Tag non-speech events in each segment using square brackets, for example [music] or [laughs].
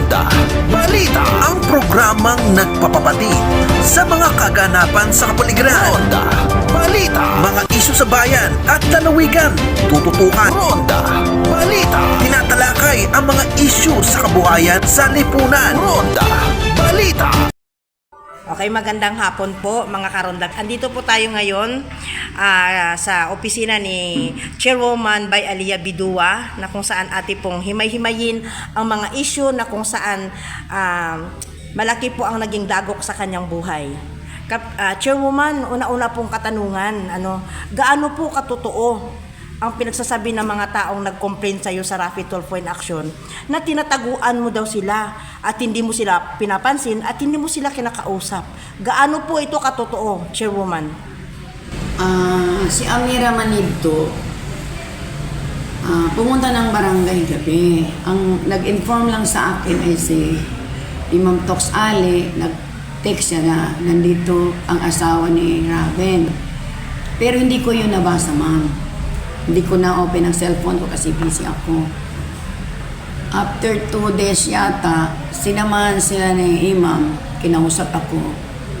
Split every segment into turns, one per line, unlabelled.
Ronda Balita Ang programang nagpapapatid sa mga kaganapan sa kapaligiran. Ronda. Balita. Mga isyu sa bayan at lalawigan. Tututukan. Ronda. Balita. Tinatalakay ang mga isyu sa kabuhayan sa lipunan. Ronda. Balita
Okay, magandang hapon po mga karondag. Andito po tayo ngayon ah, sa opisina ni Chairwoman by Alia Bidua na kung saan ate pong himay-himayin ang mga issue na kung saan ah, malaki po ang naging dagok sa kanyang buhay. Kap, ah, Chairwoman, una-una pong katanungan, ano, gaano po katotoo ang pinagsasabi ng mga taong nag-complain sa iyo sa Rafi Tulfo in Action na tinataguan mo daw sila at hindi mo sila pinapansin at hindi mo sila kinakausap. Gaano po ito katotoo, Chairwoman?
Ah, si Amira Manibto, ah, pumunta ng barangay gabi. Ang nag-inform lang sa akin ay si Imam Tox Ali, nag-text siya na nandito ang asawa ni Raven. Pero hindi ko yun nabasa, ma'am. Hindi ko na-open ang cellphone ko kasi busy ako. After two days yata, sinamahan sila ni Imam, kinausap ako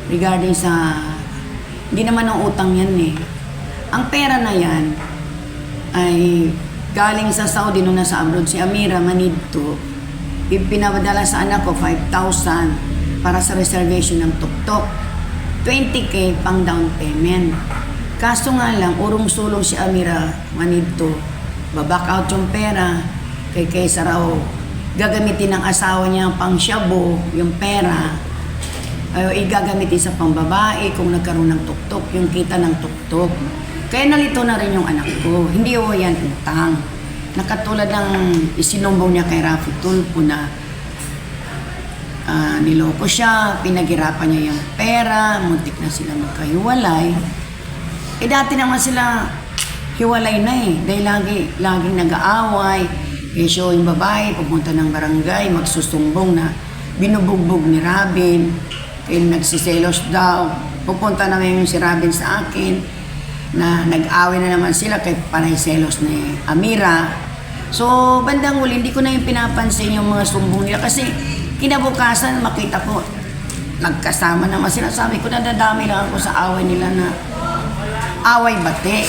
regarding sa, hindi naman ang utang yan eh. Ang pera na yan ay galing sa Saudi nung nasa abroad si Amira Manidto. Ipinapadala sa anak ko 5,000 para sa reservation ng tuktok. 20k pang down payment. Kaso nga lang, urong-sulong si Amira Manidto. Baback out yung pera kay kaysa raw gagamitin ng asawa niya pang shabu, yung pera, ay igagamitin sa pambabae kung nagkaroon ng tuktok, yung kita ng tuktok. Kaya nalito na rin yung anak ko. Hindi o yan utang. Nakatulad ng isinumbong niya kay Rafi Tulpo na ah, niloko siya, pinaghirapan niya yung pera, muntik na sila magkahiwalay. Eh dati naman sila hiwalay na eh. Dahil lagi, laging nag-aaway. Eh siya yung babae, pupunta ng barangay, magsusumbong na binubugbog ni Robin. Eh nagsiselos daw. Pupunta naman yung si Robin sa akin na nag-away na naman sila kay panay selos ni Amira. So, bandang huli, hindi ko na yung pinapansin yung mga sumbong nila kasi kinabukasan makita ko nagkasama naman sila. Sabi ko, nadadami lang ako sa away nila na away bate.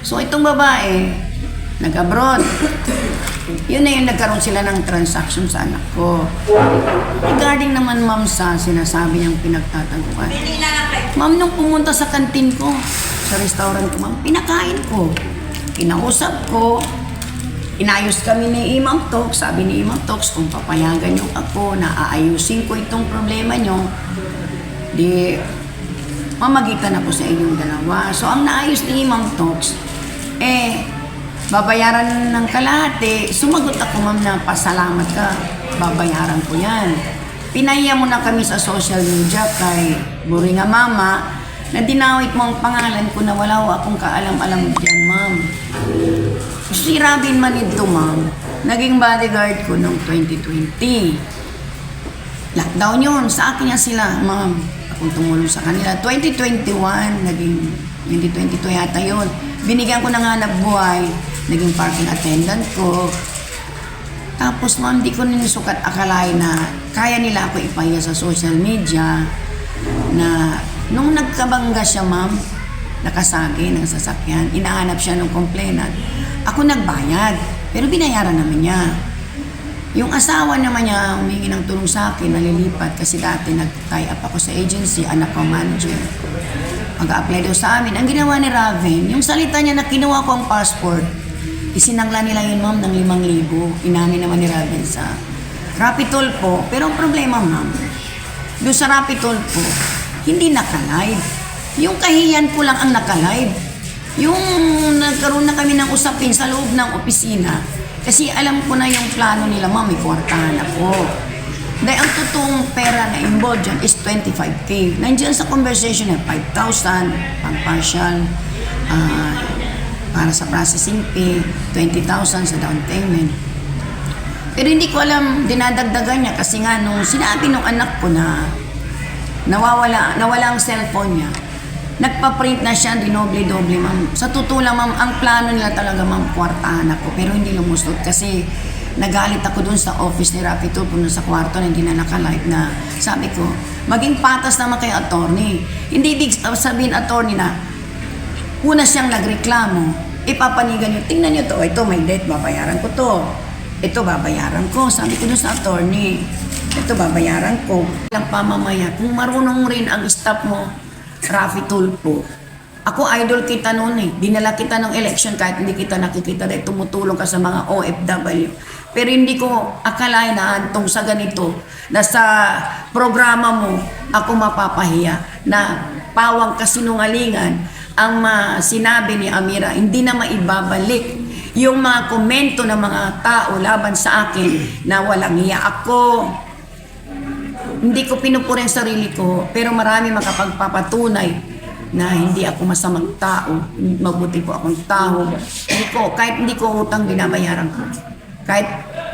So itong babae, nag-abroad. Yun na yung nagkaroon sila ng transaction sa anak ko. Regarding naman ma'am sa sinasabi niyang pinagtataguan. Ma'am, nung pumunta sa kantin ko, sa restaurant ko, ma'am, pinakain ko. Kinausap ko. Inayos kami ni Imam Tox. Sabi ni Imam Tox, kung papayagan niyo ako na aayusin ko itong problema niyo, di mamagitan ako sa inyong dalawa. So, ang naayos ni Imam Talks, eh, babayaran ng kalahati. Sumagot ako, ma'am, na pasalamat ka. Babayaran ko yan. Pinaya mo na kami sa social media kay Buringa Mama na dinawit mo ang pangalan ko na wala ko akong kaalam-alam dyan, ma'am. Si Robin Manito, ma'am, naging bodyguard ko noong 2020. Lockdown yun. Sa akin niya sila, ma'am. Akong tumulong sa kanila. 2021, naging 2022 yata yun. Binigyan ko ng hanap buhay. Naging parking attendant ko. Tapos ma'am, di ko ninisukat akalain na kaya nila ako ipaya sa social media na nung nagkabangga siya ma'am, nakasagi ng sasakyan, inahanap siya ng complainant. Ako nagbayad, pero binayaran naman niya. Yung asawa naman niya humingi ng tulong sa akin, nalilipat kasi dati nag-tie up ako sa agency, anak ko manager. Mag-apply daw sa amin. Ang ginawa ni Raven, yung salita niya na kinuha ko ang passport, isinangla nila yun ma'am ng limang libo. Inani naman ni Raven sa Rapitol po. Pero ang problema ma'am, doon sa Rapitol po, hindi nakalive. Yung kahiyan ko lang ang nakalive. Yung nagkaroon na kami ng usapin sa loob ng opisina, kasi alam ko na yung plano nila, ma'am, may kwartahan ako. Dahil ang totoong pera na involved dyan is 25K. Nandiyan sa conversation na 5,000 pang partial, ah, para sa processing fee, 20,000 sa down payment. Pero hindi ko alam, dinadagdagan niya kasi nga nung sinabi nung anak ko na nawawala, nawala ang cellphone niya, nagpa-print na siya, dinoble-doble, ma'am. Sa totoo lang, ma'am, ang plano nila talaga, ma'am, kwartahan ako. Pero hindi lumusot kasi nagalit ako dun sa office ni Rapi Tulfo dun sa kwarto na hindi na naka-live na sabi ko, maging patas naman kayo attorney. Hindi ibig sabihin attorney na una siyang nagreklamo, ipapanigan nyo, tingnan nyo to, ito may debt, babayaran ko to. Ito babayaran ko, sabi ko dun sa attorney. Ito babayaran ko. Lang pamamaya, kung marunong rin ang staff mo, Rafi Tulpo, ako idol kita noon eh. Dinala kita ng election kahit hindi kita nakikita dahil tumutulong ka sa mga OFW. Pero hindi ko akalain na antong sa ganito na sa programa mo ako mapapahiya na pawang kasinungalingan ang sinabi ni Amira hindi na maibabalik yung mga komento ng mga tao laban sa akin na walang hiya ako hindi ko pinupuri ang sarili ko, pero marami makapagpapatunay na hindi ako masamang tao. Mabuti po akong tao. Hindi ko, kahit hindi ko utang binabayaran ko. Kahit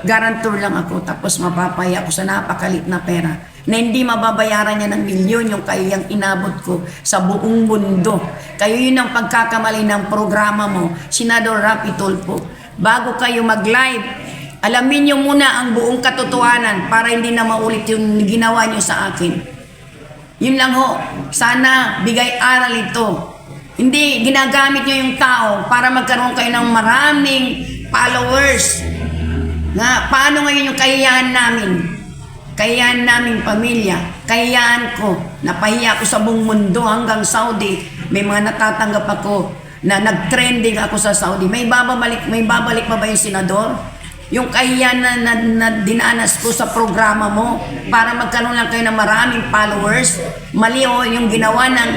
guarantor lang ako, tapos mapapaya ako sa napakalit na pera na hindi mababayaran niya ng milyon yung kayang inabot ko sa buong mundo. Kayo yun ang pagkakamali ng programa mo, Senador Rapi Tulfo. Bago kayo mag-live, Alamin niyo muna ang buong katotohanan para hindi na maulit yung ginawa niyo sa akin. Yun lang ho. Sana bigay aral ito. Hindi ginagamit niyo yung tao para magkaroon kayo ng maraming followers. Na paano ngayon yung kayaan namin? Kayaan naming pamilya, kayaan ko, napahiya ako sa buong mundo hanggang Saudi. May mga natatanggap ako na nag-trending ako sa Saudi. May babalik, may babalik pa ba yung senador? Yung kahiyan na, na, na dinanas ko sa programa mo para magkaroon lang kayo ng maraming followers. Mali o yung ginawa ng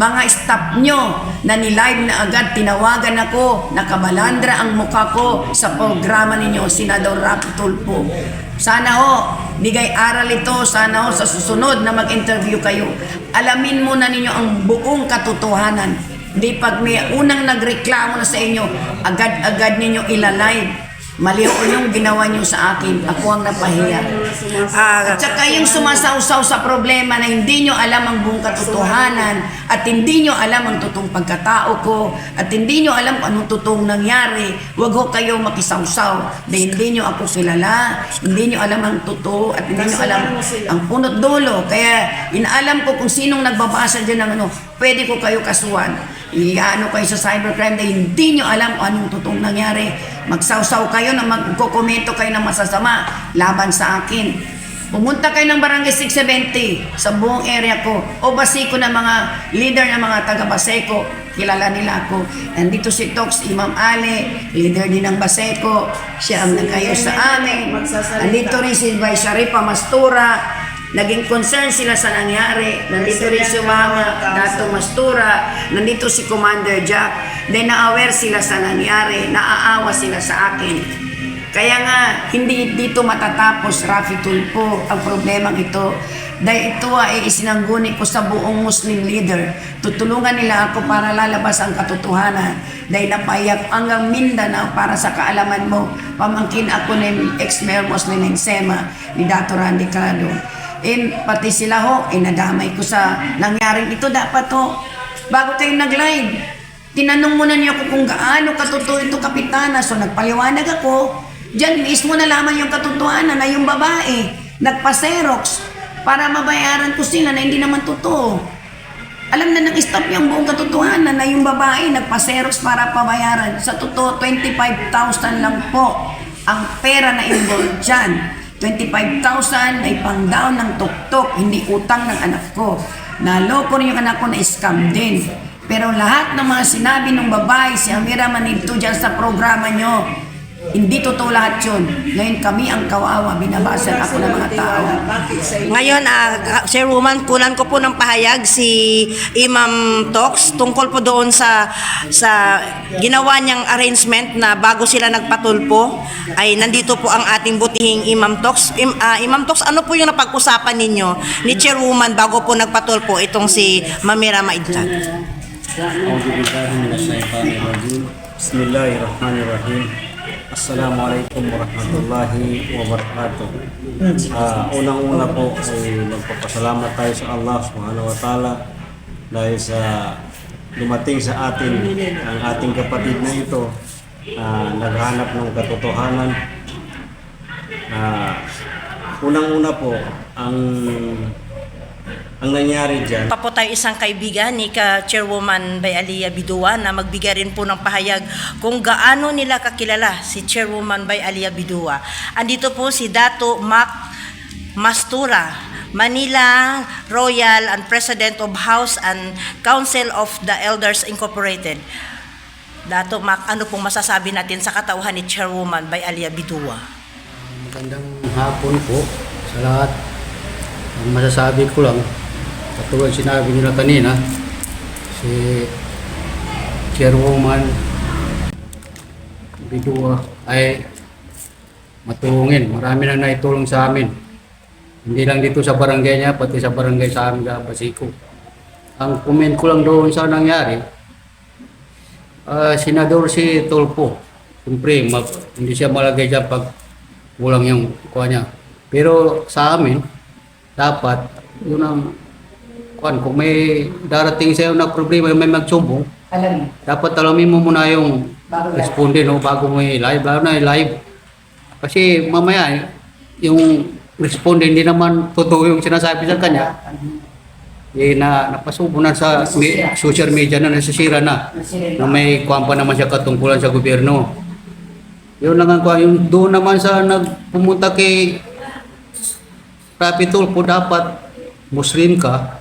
mga staff nyo na nilive na agad, tinawagan ako, nakabalandra ang mukha ko sa programa ninyo, Senador Rapi Tulfo. Sana ho, bigay aral ito, sana ho sa susunod na mag-interview kayo, alamin muna ninyo ang buong katotohanan. Di pag may unang nagreklamo na sa inyo, agad-agad ninyo ilalive. Mali ho yung ginawa niyo sa akin. Ako ang napahiya.
Ah,
At saka yung sumasawsaw sa problema na hindi nyo alam ang buong katotohanan at hindi nyo alam ang totoong pagkatao ko at hindi nyo alam kung anong totoong nangyari, huwag ho kayo makisawsaw dahil hindi nyo ako kilala, hindi nyo alam ang totoo at hindi nyo alam ang punot dulo. Kaya inaalam ko kung sinong nagbabasa dyan ng ano, pwede ko kayo kasuhan. Iano kayo sa cybercrime dahil hindi nyo alam kung anong totoong nangyari. Magsawsaw kayo na magkokomento kayo ng masasama laban sa akin. Pumunta kayo ng barangay 670 sa buong area ko o Basiko ng mga leader ng mga taga Baseco. Kilala nila ako. Nandito si Tox Imam Ali, leader din ng Baseco. Siya ang nag-ayos sa amin. Nandito rin si Vice Sharifa Mastura. Naging concern sila sa nangyari. Nandito rin si Mama Dato Mastura. Nandito si Commander Jack. Then na-aware sila sa nangyari. Naaawa sila sa akin. Kaya nga, hindi dito matatapos, Rafi Tulpo, ang problemang ito. Dahil ito ay isinangguni ko sa buong Muslim leader. Tutulungan nila ako para lalabas ang katotohanan. Dahil napayak hanggang Mindanao para sa kaalaman mo. Pamangkin ako ng ex-mayor Muslim ng SEMA, ni Dato Randy Cado. Eh, pati sila ho, eh, nadamay ko sa nangyaring ito. Dapat ho, bago tayo nag-live, tinanong muna niyo ako kung gaano katotoo ito, Kapitana. So, nagpaliwanag ako. Diyan mismo nalaman yung katotohanan na yung babae nagpa-xerox para mabayaran ko sila na hindi naman totoo. Alam na ng staff yung buong katotohanan na yung babae nagpa-xerox para pabayaran. Sa totoo, 25,000 lang po ang pera na involved dyan. 25,000 ay pang-down ng tuktok, hindi utang ng anak ko. Naloko rin yung anak ko na scam din. Pero lahat ng mga sinabi ng babae, si Amira Manito dyan sa programa nyo, hindi totoo lahat yun. Ngayon kami ang kawawa, binabasan ako ng mga tao.
Ngayon, ah, Sir Woman, kunan ko po ng pahayag si Imam Tox tungkol po doon sa sa ginawa niyang arrangement na bago sila nagpatulpo ay nandito po ang ating butihing Imam Tox. Im, ah, Imam Tox, ano po yung napag-usapan ninyo ni Chairwoman bago po nagpatulpo itong si Mamira Maidjan?
أعوذ بالله من الشيطان الرجيم بسم الله الرحمن الرحيم Assalamualaikum warahmatullahi wabarakatuh. Ah, unang-una po ay magpapasalamat tayo sa Allah subhanahu wa ta'ala dahil sa dumating sa atin ang ating kapatid na ito ah, naghanap ng katotohanan Ah, unang-una po, ang ang nangyari dyan,
Pa po tayo isang kaibigan ni ka Chairwoman Bay Aliyah Bidua na magbigay rin po ng pahayag kung gaano nila kakilala si Chairwoman Bay Aliyah Bidua. Andito po si Dato Mac Mastura, Manila Royal and President of House and Council of the Elders Incorporated. Dato Mac, ano pong masasabi natin sa katauhan ni Chairwoman Bay Aliyah Bidua?
Magandang hapon po sa lahat. Ang masasabi ko lang, katulad sinabi nila kanina, si Chairwoman Bidua ay matulungin. Marami na naitulong sa amin. Hindi lang dito sa barangay niya, pati sa barangay sa amin sa Basico. Ang comment ko lang doon sa nangyari, ah, senador si Tolpo. Siyempre, mag, hindi siya malagay dyan pag kulang yung kuha niya. Pero sa amin, dapat, yun ang kuhan, kung may darating sa'yo na problema, may magsumbong,
Alam mo.
dapat alamin mo muna yung
Bago
responde no, bago mo i-live, lalo na i-live. Kasi mamaya, yung responde, hindi naman totoo yung sinasabi sa kanya, eh, na napasubo na sa mi- social media na nasisira na na may kuwan pa naman siya katungkulan sa gobyerno. Yun lang ang kuwan. Yung doon naman sa nagpumunta kay Rapitol po dapat Muslim ka,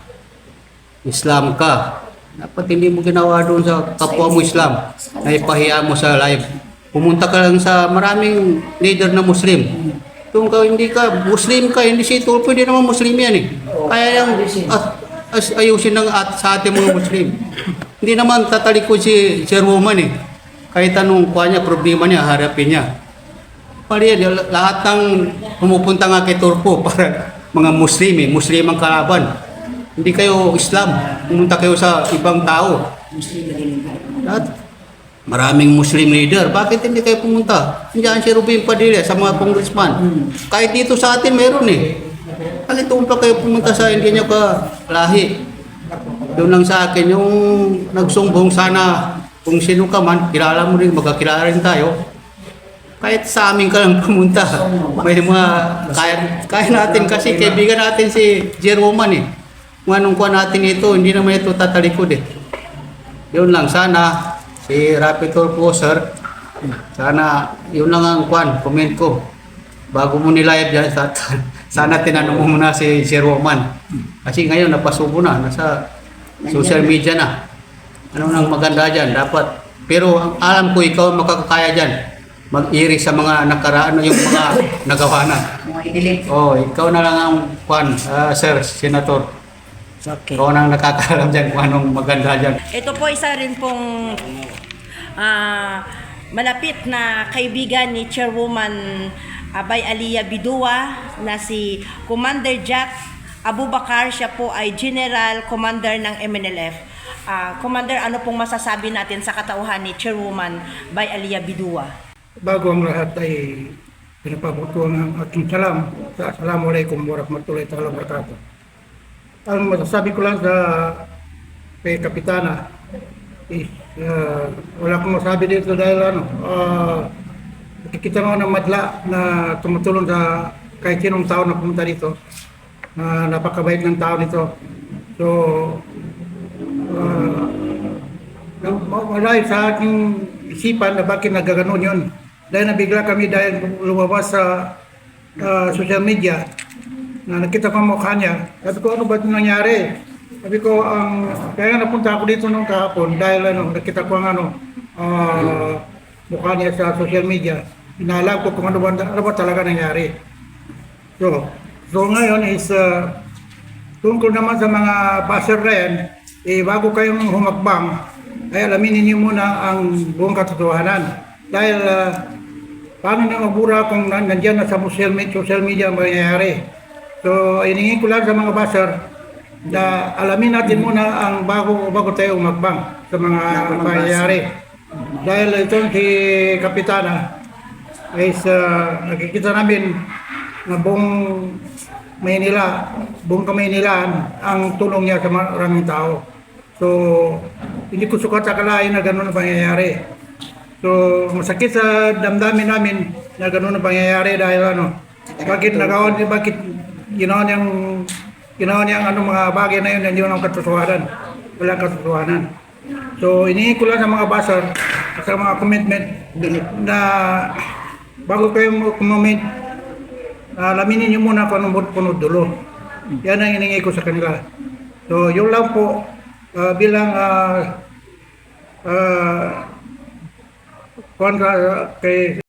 Islam ka. Dapat hindi mo ginawa doon sa kapwa mo Islam na ipahiya mo sa live. Pumunta ka lang sa maraming leader na Muslim. Kung ka hindi ka Muslim ka, hindi si Tulpo, hindi naman Muslim yan eh. Kaya yung at, as, ayusin ng at, sa ating mga Muslim. hindi naman tatalikod si chairwoman eh. Kahit anong kuha niya, problema niya, harapin niya. Yan, lahat ng pumupunta nga kay Turpo [laughs] para mga Muslim eh, Muslim ang kalaban. Hindi kayo Islam, pumunta kayo sa ibang tao. Lahat, maraming Muslim leader, bakit hindi kayo pumunta? Nandiyan si Rubin Padilla sa mga congressman. Kahit dito sa atin meron eh. Bakit pa kayo pumunta sa hindi nyo ka lahi? Doon lang sa akin, yung nagsumbong sana kung sino ka man, kilala mo rin, magkakilala rin tayo kahit sa amin ka lang pumunta. May mga kaya, kaya natin kasi kaibigan natin si Jeroman eh. Kung anong kuha natin ito, hindi naman ito tatalikod eh. Yun lang, sana si Rapidor po sir, sana yun lang ang kwan, comment ko. Bago mo nilive dyan, sa- [laughs] sana tinanong mo muna si Jeroman. Kasi ngayon napasubo na, nasa social media na. Ano nang maganda dyan, dapat. Pero alam ko, ikaw makakakaya dyan mag-iri sa mga nakaraan yung mga [laughs] nagawa na.
Mga i-delete.
Oh, ikaw na lang ang kwan, ah, sir, senator.
Okay.
Ikaw na ang nakakaalam dyan kung anong maganda dyan.
Ito po isa rin pong ah, malapit na kaibigan ni Chairwoman Abay Aliyah Bidua na si Commander Jack Abubakar. Siya po ay General Commander ng MNLF. Ah, Commander, ano pong masasabi natin sa katauhan ni Chairwoman Bay Aliyah Bidua?
Bago ang lahat ay pinapabutuan ang aking salam. Sa Assalamualaikum warahmatullahi taala wabarakatuh. Ang masasabi ko lang sa kay Kapitana is uh, wala akong masabi dito dahil ano, uh, nakikita mo ng madla na tumutulong sa kahit sinong tao na pumunta dito. na napakabait ng tao nito. So, uh, wala sa aking isipan na bakit nagaganon yun. Dahil nabigla kami dahil lumabas sa ah, social media na nakita ko ang mukha niya. Sabi ko, ano ba nangyari? Sabi ko, ang kaya nga napunta ako dito nung kahapon dahil ano, nakita ko ang ano, ah, mukha niya sa social media. Inalam ko kung ano ba, ano ba talaga nangyari. So, so ngayon is uh, tungkol naman sa mga buzzer yan, eh, bago kayong humakbang, ay alamin ninyo muna ang buong katotohanan. Dahil uh, paano na mabura kung nan- nandyan na sa social media, social media ang mangyayari. So, iningin ko lang sa mga buzzer na alamin natin muna ang bago bago tayo umakbang sa mga mangyayari. Dahil itong si Kapitana is uh, nakikita namin na buong Maynila, buong Kamaynilaan ang tulong niya sa maraming tao. So, hindi ko sukat akalain na gano'n ang pangyayari. So, masakit sa damdamin namin na gano'n ang pangyayari dahil ano, Bakit nagawa niya, bakit ginawa niyang, ginawa niyang ano, mga bagay na yun, hindi naman katotohanan. Wala katotohanan. So, inihin ko lang sa mga basar sa mga commitment na bago kayo mag-comment, alaminin niyo muna kung anong punod dulo. Yan ang hiningi ko sa kanila. So, yun lang po ah, bilang uh, uh, kay